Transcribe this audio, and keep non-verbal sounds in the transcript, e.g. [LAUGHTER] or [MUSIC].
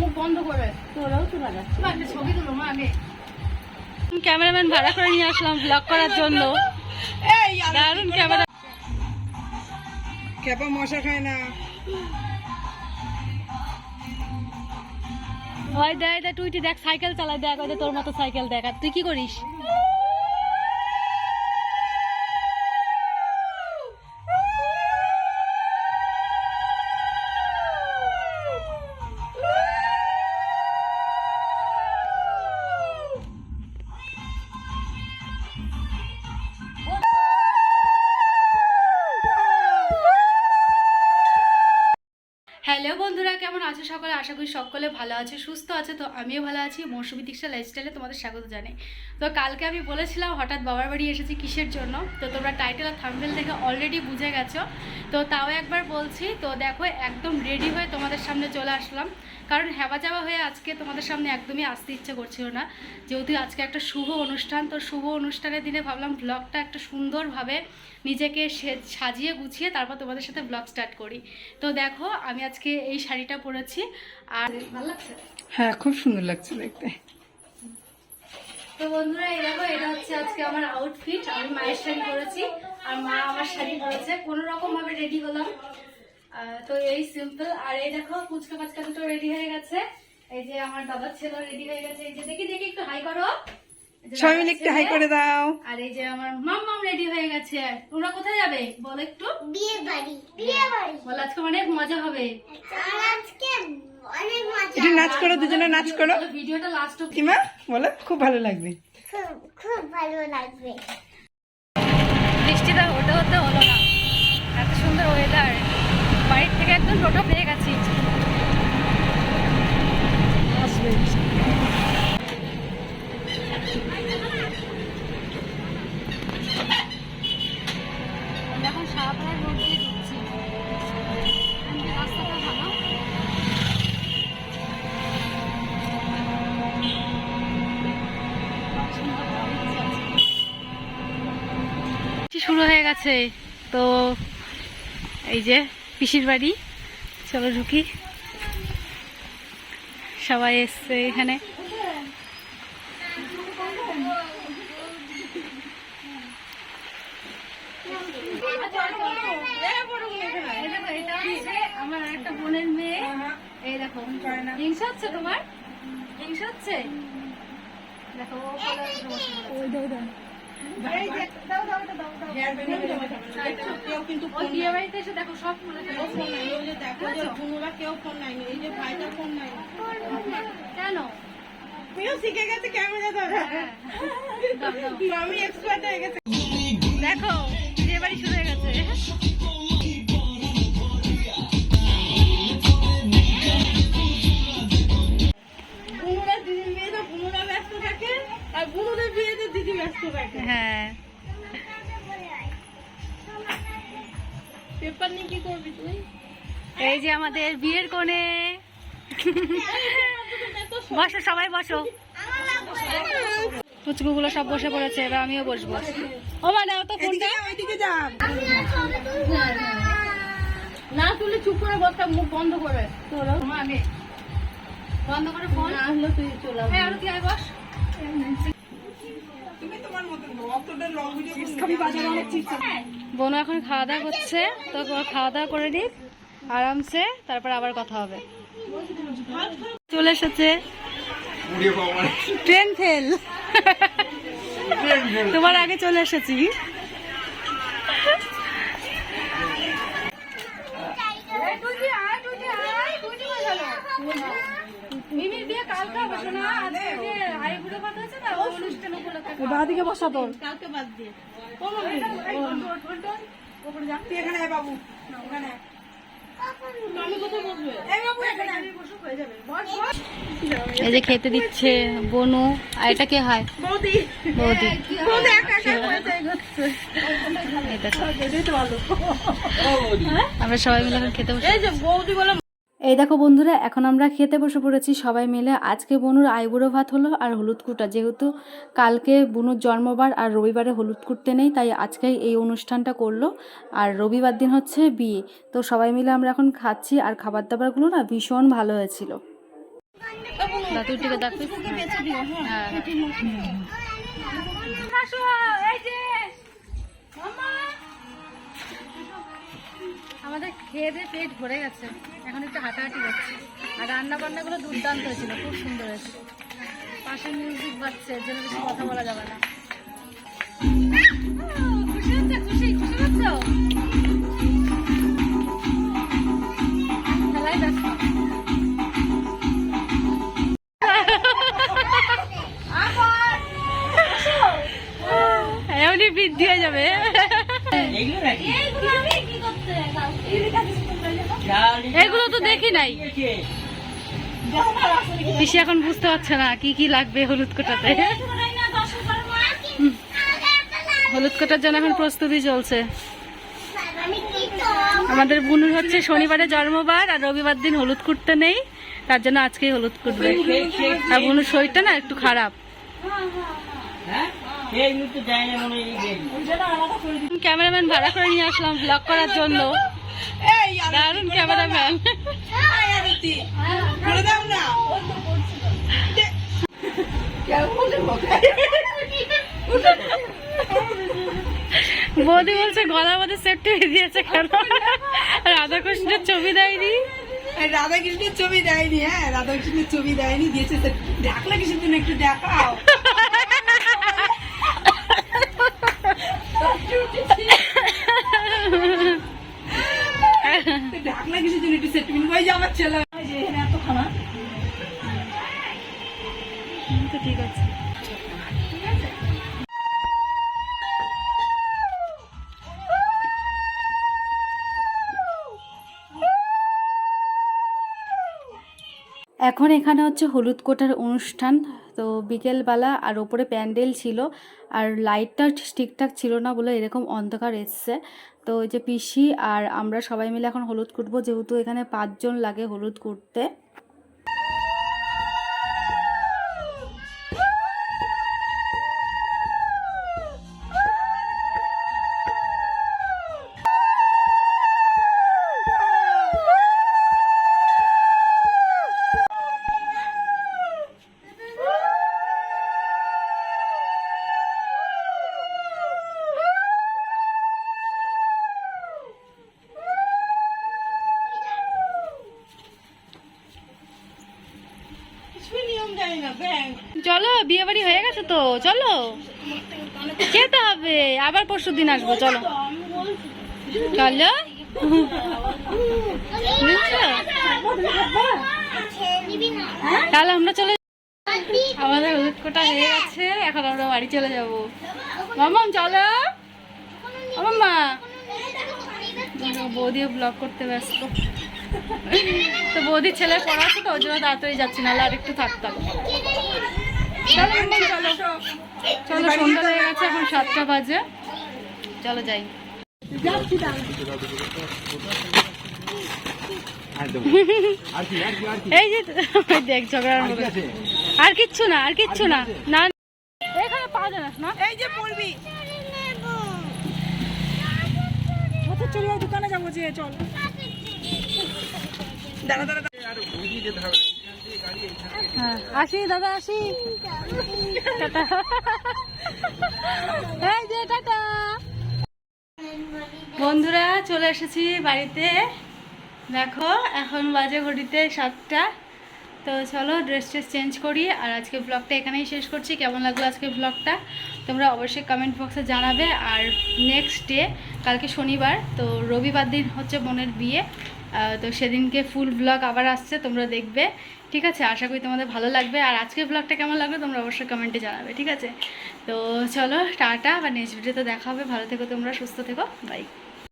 মুখ বন্ধ করে। তোরাও যাচ্ছে ছবি তুলো মা আগে। ক্যামেরাম্যান ভাড়া করে নিয়ে আসলাম ব্লগ করার জন্য। এই দারুণ ক্যামেরা। খেপা মশা খায় না। ওই দেখ দেখ তুই দেখ সাইকেল চালায় দেখ ওই তোর মতো সাইকেল দেখ। আর তুই কি করিস? কেমন আছো সকলে? আশা করি সকলে ভালো আছে, সুস্থ আছে। তো আমিও ভালো আছি। মৌসুমি দীক্ষা লাইফস্টাইলে তোমাদের স্বাগত জানাই। তো কালকে আমি বলেছিলাম হঠাৎ বাবার বাড়ি এসেছি কিসের জন্য? তো তোমরা টাইটেল আর থাম্বেল দেখে অলরেডি বুঝে গেছো। তো তাও একবার বলছি, তো দেখো একদম রেডি হয়ে তোমাদের সামনে চলে আসলাম। কারণ হেবা যাওয়া হয়ে আজকে তোমাদের সামনে একদমই আসতে ইচ্ছে করছিল না। যেহেতু আজকে একটা শুভ অনুষ্ঠান, তো শুভ অনুষ্ঠানের দিনে ভাবলাম ব্লগটা একটা সুন্দরভাবে নিজেকে সাজিয়ে গুছিয়ে তারপর তোমাদের সাথে ব্লগ স্টার্ট করি। তো দেখো আমি আজকে এই শাড়িটা পরেছি আর ভালো লাগছে? হ্যাঁ খুব সুন্দর লাগছে দেখতে। তো বন্ধুরা এই দেখো এটা হচ্ছে আজকে আমার আউটফিট আমি মায়ের শাড়ি পরেছি আর মা আমার শাড়ি পরেছে। কোনো রকম ভাবে রেডি হলাম। তো এই সিম্পল আর এই দেখো ফুচকা পাচকা দুটো রেডি হয়ে গেছে। এই যে আমার বাবার ছেলে রেডি হয়ে গেছে। এই যে দেখি দেখি একটু হাই করো। সবাই মিলে একটু হাই করে দাও। আর এই যে আমার মাম মাম রেডি হয়ে গেছে। তোমরা কোথায় যাবে? বলো একটু। বিয়ে বাড়ি বিয়ে বাড়ি বলো আজকে অনেক মজা হবে। আজকে অনেক মজা একটু নাচ করো দুজনে নাচ করো। ভিডিওটা লাস্ট অব্দি কিমা বলো খুব ভালো লাগবে। খুব খুব ভালো লাগবে। বৃষ্টিটা হতে হতে হলো না। এত সুন্দর ওয়েদার বাড়ির থেকে একদম টোটো পেয়ে গেছি। শুরু হয়ে গেছে। তো এই যে পিসির বাড়ি। চলো ঢুকি। সবাই এসছে এখানে। একটা বোনের মেয়ে। হচ্ছে তোমার? হচ্ছে? দেখো এসে দেখো সব কেউ ফোন নাই এই যে ভাইটা ফোন নাই। কেন? তুমিও শিখে গেছে ক্যামেরা ধরা হ্যাঁ। আমি এক্সপার্ট হয়ে গেছে। দেখো বিয়ে বাড়ি শুরু হয়ে গেছে। আমাদের বিয়ের কোণে। বসো সবাই বসো। পুচকুগুলো সব বসে পড়েছে এবার আমিও বসবো। ও মানে তো ফোনটা ওইদিকে যা না। তুলে চুপ করে মুখ বন্ধ করে। আগে বন্ধ করে ফোন না হলো তুই চলে এই আরও কি আয় বস। চিপস বোন এখন খাওয়া দাওয়া করছে তো খাওয়া দাওয়া করে নিক। আরামসে তারপর আবার কথা হবে চলে এসেছে ট্রেন ফেল তোমার আগে চলে এসেছি বাদিকে বসা তোর কালকে বাদ দিয়ে এখানে বাবু এখানে আয়। আমি কোথায় বসবে এই যে খেতে দিচ্ছে বনু আর এটা কে হয় বৌদি। বৌদি। আমরা সবাই মিলে এখন খেতে বসে। বৌদি বলে এই দেখো বন্ধুরা এখন আমরা খেতে বসে পড়েছি সবাই মিলে। আজকে বনুর আইবুড়ো ভাত হলো আর হলুদ কুটা। যেহেতু কালকে বনুর জন্মবার আর রবিবারে হলুদ কুটতে নেই তাই আজকে এই অনুষ্ঠানটা করল। আর রবিবার দিন হচ্ছে বিয়ে। তো সবাই মিলে আমরা এখন খাচ্ছি আর খাবার দাবারগুলো না ভীষণ ভালো হয়েছিল। হ্যাঁ আমাদের খেয়ে দিয়ে পেট ভরে গেছে। এখন একটু হাঁটাহাঁটি করছি। আর রান্না বান্নাগুলো দুর্দান্ত হয়েছিল খুব সুন্দর হয়েছিল পাশে মিউজিক বাজছে এর জন্য বেশি কথা বলা যাবে না। খুশি হচ্ছে খুশি খুশি হচ্ছ? খেলায় ব্যস্ত এমনি বৃদ্ধি হয়ে যাবে। এগুলো নাকি এগুলো তো দেখি নাই। পিসি এখন বুঝতে পারছে না কি কি লাগবে হলুদ কোটাতে। হলুদ কোটার জন্য এখন প্রস্তুতি চলছে। আমাদের বুনুর হচ্ছে শনিবারে জন্মবার আর রবিবার দিন হলুদ কুটতে নেই তার জন্য আজকে হলুদ কুটবে। আর বুনুর শরীরটা না একটু খারাপ। হ্যাঁ? হয়? দিই ক্যামেরাম্যান ভাড়া করে নিয়ে আসলাম ব্লগ করার জন্য। এই দারুণ ক্যামেরাম্যান আরতি। করে দাও না। বৌদি বলছে গলার মধ্যে সেফটি দিয়েছে কেন? রাধাকৃষ্ণের ছবি দেয়নি। রাধাকৃষ্ণের ছবি দেয়নি হ্যাঁ রাধাকৃষ্ণের ছবি দেয়নি দিয়েছে কিসের জন্য একটু দেখাও? [LAUGHS] ডাকলা কিসের জন্য একটু সেটমেন্ট ওই যে আমার ছেলে। যে এখানে এত খানা তো ঠিক আছে। এখন এখানে হচ্ছে হলুদ কোটার অনুষ্ঠান। তো বিকেলবেলা আর ওপরে প্যান্ডেল ছিল আর লাইটটা ঠিকঠাক ছিল না বলে এরকম অন্ধকার এসছে। তো যে পিসি আর আমরা সবাই মিলে এখন হলুদ কুটবো, যেহেতু এখানে পাঁচজন লাগে হলুদ কুটতে। চলো বিয়ে বাড়ি হয়ে গেছে তো, চলো। যেতে হবে, আবার পরশু দিন আসব, চলো। চলো। তাহলে আমরা চলে আমাদের হলুদ কোটা হয়ে গেছে, এখন আমরা বাড়ি চলে যাব। মামাম, চলো। ও মাম্মা বৌদিও ব্লগ করতে ব্যস্ত। তো বৌদির ছেলে পড়াচ্ছে তো ওই জন্য তাড়াতাড়ি যাচ্ছি, নাহলে আর একটু থাকতাম। চলো চলো। চলো, সন্ধ্যা হয়ে গেছে, এখন সাতটা বাজে। চলো যাই। এই যে আর কিচ্ছু না, আর কিচ্ছু না। না, এখানে পাওয়া না। এই যে পড়বি। দোকানে যাব যে, চল। হ্যাঁ আসি দাদা, আসি। বন্ধুরা, চলে এসেছি বাড়িতে। দেখো, এখন বাজে ঘড়িতে সাতটা। তো চলো ড্রেস ট্রেস চেঞ্জ করি। আর আজকে ব্লগটা এখানেই শেষ করছি। কেমন লাগল আজকে ব্লগটা তোমরা অবশ্যই কমেন্ট বক্সে জানাবে। আর নেক্সট ডে কালকে শনিবার, তো রবিবার দিন হচ্ছে বোনের বিয়ে। তো সেদিনকে ফুল ব্লগ আবার আসছে, তোমরা দেখবে। ঠিক আছে? আশা করি তোমাদের ভালো লাগবে। আর আজকের ব্লগটা কেমন লাগবে তোমরা অবশ্যই কমেন্টে জানাবে, ঠিক আছে? তো চলো, টাটা, বা নেক্সট ভিডিওতে দেখা হবে। ভালো থেকো তোমরা, সুস্থ থেকো। বাই